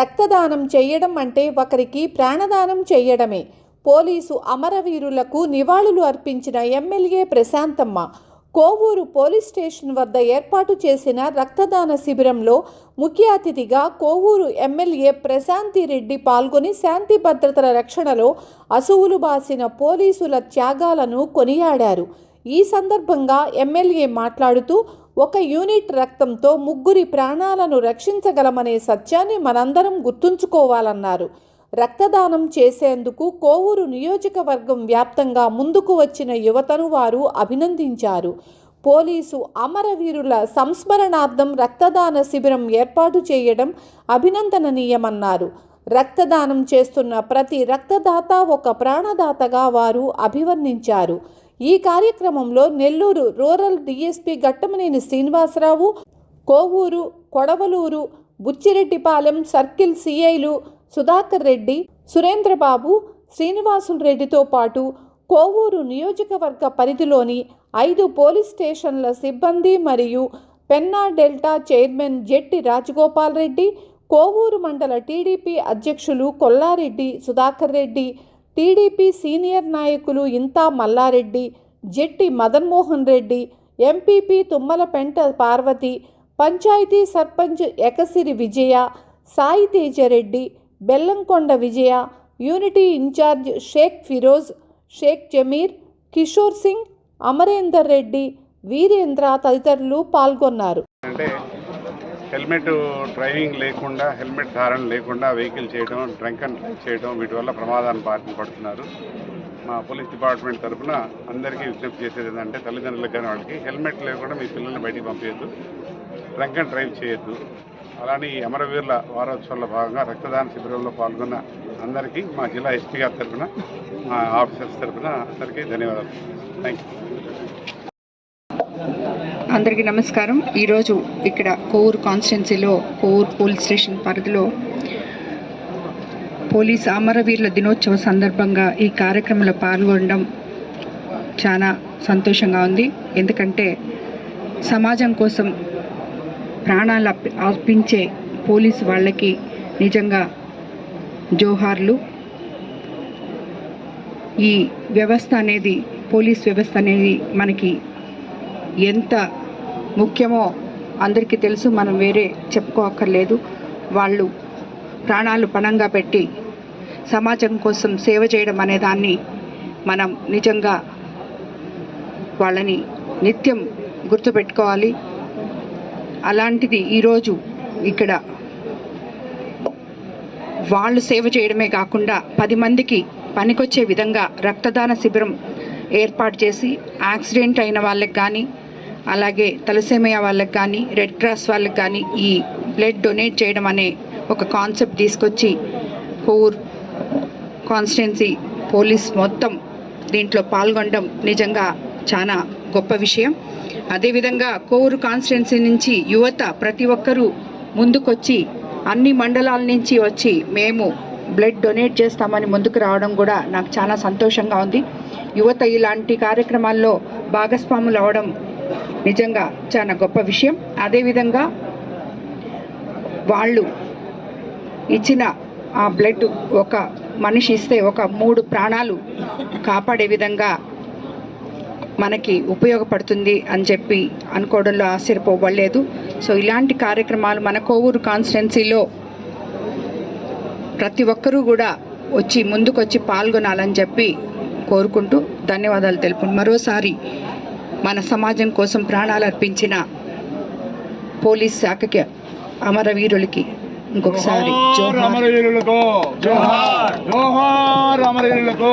రక్తదానం చేయడం అంటే ఒకరికి ప్రాణదానం చేయడమే. పోలీసు అమరవీరులకు నివాళులు అర్పించిన MLA Prashanthamma Kovur police station వద్ద ఏర్పాటు చేసిన రక్తదాన శిబిరంలో ముఖ్య అతిథిగా కోవూరు ఎమ్మెల్యే ప్రశాంతి రెడ్డి పాల్గొని శాంతి భద్రతల రక్షణలో అసువులు బాసిన పోలీసుల త్యాగాలను కొనియాడారు. ఈ సందర్భంగా ఎమ్మెల్యే మాట్లాడుతూ ఒక యూనిట్ రక్తంతో ముగ్గురి ప్రాణాలను రక్షించగలమనే సత్యాన్ని మనందరం గుర్తుంచుకోవాలన్నారు. రక్తదానం చేసేందుకు కోవూరు నియోజకవర్గం వ్యాప్తంగా ముందుకు వచ్చిన యువతను వారు అభినందించారు. పోలీసు అమరవీరుల సంస్మరణార్థం రక్తదాన శిబిరం ఏర్పాటు చేయడం అభినందనీయమన్నారు. రక్తదానం చేస్తున్న ప్రతి రక్తదాత ఒక ప్రాణదాతగా వారు అభివర్ణించారు. ఈ కార్యక్రమంలో Nellore rural DSP Gattamaneni Srinivasarao Kovur Kodavalur Buchireddypalem circle సిఐలు Sudhakar Reddy Surendrababu Srinivasulu రెడ్డితో పాటు కోవూరు నియోజకవర్గ పరిధిలోని ఐదు పోలీస్ స్టేషన్ల సిబ్బంది మరియు పెన్నా డెల్టా చైర్మన్ జెట్టి రాజగోపాల్ రెడ్డి కోవూరు మండల టీడీపీ అధ్యక్షులు కొల్లారెడ్డి సుధాకర్ రెడ్డి టీడీపీ సీనియర్ నాయకులు ఇంతా Mallareddy Jetti Madanmohan Reddy MPP Tummalapenta Parvathi panchayat sarpanch Ekasiri Vijaya Sai Tejareddy Bellamkonda Vijaya unity incharge Sheikh Firoz Sheikh Jameer Kishore Singh Amarender Reddy Veerendra తదితరులు పాల్గొన్నారు. అంటే helmet driving లేకుండా helmet ధారణ లేకుండా vehicle చేయడం drunk and drive చేయడం వీటి వల్ల ప్రమాదాన్ని బారిన పడుతున్నారు. మా పోలీస్ డిపార్ట్మెంట్ తరఫున అందరికీ విజ్ఞప్తి చేసేది ఏంటంటే తల్లిదండ్రులకు కానీ వాళ్ళకి హెల్మెట్ లేకుండా మీ పిల్లల్ని బయటికి పంపించద్దు డ్రంక్ అండ్ డ్రైవ్ చేయొద్దు. అలానే ఈ అమరవీరుల వారోత్సవంలో భాగంగా రక్తదాన శిబిరంలో పాల్గొన్న అందరికీ మా జిల్లా ఎస్పీ గారి తరఫున మా ఆఫీసర్స్ తరఫున అందరికీ ధన్యవాదాలు. థ్యాంక్ యూ అందరికీ నమస్కారం. ఈరోజు ఇక్కడ కోవూరు కాన్స్టిట్యున్సీలో కోవూరు పోలీస్ స్టేషన్ పరిధిలో పోలీస్ అమరవీరుల దినోత్సవ సందర్భంగా ఈ కార్యక్రమంలో పాల్గొనడం చాలా సంతోషంగా ఉంది. ఎందుకంటే సమాజం కోసం ప్రాణాలు అర్పించే పోలీసు వాళ్ళకి నిజంగా జోహార్లు. ఈ వ్యవస్థ అనేది పోలీస్ వ్యవస్థ అనేది మనకి ఎంత ముఖ్యమో అందరికీ తెలుసు మనం వేరే చెప్పుకోక్కర్లేదు. వాళ్ళు ప్రాణాలు పణంగా పెట్టి సమాజం కోసం సేవ చేయడం అనే దాన్ని మనం నిజంగా వాళ్ళని నిత్యం గుర్తుపెట్టుకోవాలి. అలాంటిది ఈరోజు ఇక్కడ వాళ్ళు సేవ చేయడమే కాకుండా పది మందికి పనికొచ్చే విధంగా రక్తదాన శిబిరం ఏర్పాటు చేసి యాక్సిడెంట్ అయిన వాళ్ళకి కానీ అలాగే తలసేమయ్య వాళ్ళకి కానీ రెడ్ క్రాస్ వాళ్ళకి కానీ ఈ బ్లడ్ డొనేట్ చేయడం అనే ఒక కాన్సెప్ట్ తీసుకొచ్చి పూర్ కాన్స్టిట్యున్సీ పోలీస్ మొత్తం దీంట్లో పాల్గొనడం నిజంగా చాలా గొప్ప విషయం. అదేవిధంగా కోవూరు కాన్స్టిట్యున్సీ నుంచి యువత ప్రతి ఒక్కరూ ముందుకొచ్చి అన్ని మండలాల నుంచి వచ్చి మేము బ్లడ్ డొనేట్ చేస్తామని ముందుకు రావడం కూడా నాకు చాలా సంతోషంగా ఉంది. యువత ఇలాంటి కార్యక్రమాల్లో భాగస్వాములు అవడం నిజంగా చాలా గొప్ప విషయం. అదేవిధంగా వాళ్ళు ఇచ్చిన ఆ బ్లడ్ ఒక మనిషి ఇస్తే ఒక మూడు ప్రాణాలు కాపాడే విధంగా మనకి ఉపయోగపడుతుంది అని చెప్పి అనుకోవడంలో ఆశ్చర్యపోవలేదు. సో ఇలాంటి కార్యక్రమాలు మన కోవూరు కాన్స్టిట్యున్సీలో ప్రతి ఒక్కరూ కూడా వచ్చి ముందుకొచ్చి పాల్గొనాలని చెప్పి కోరుకుంటూ ధన్యవాదాలు తెలుపు మరోసారి మన సమాజం కోసం ప్రాణాలు అర్పించిన పోలీస్ శాఖకి అమరవీరులకి ఇంకొకసారి జోహార్ జోహార్. అమరవీరులకు జోహార్ జోహార్ అమరవీరులకు.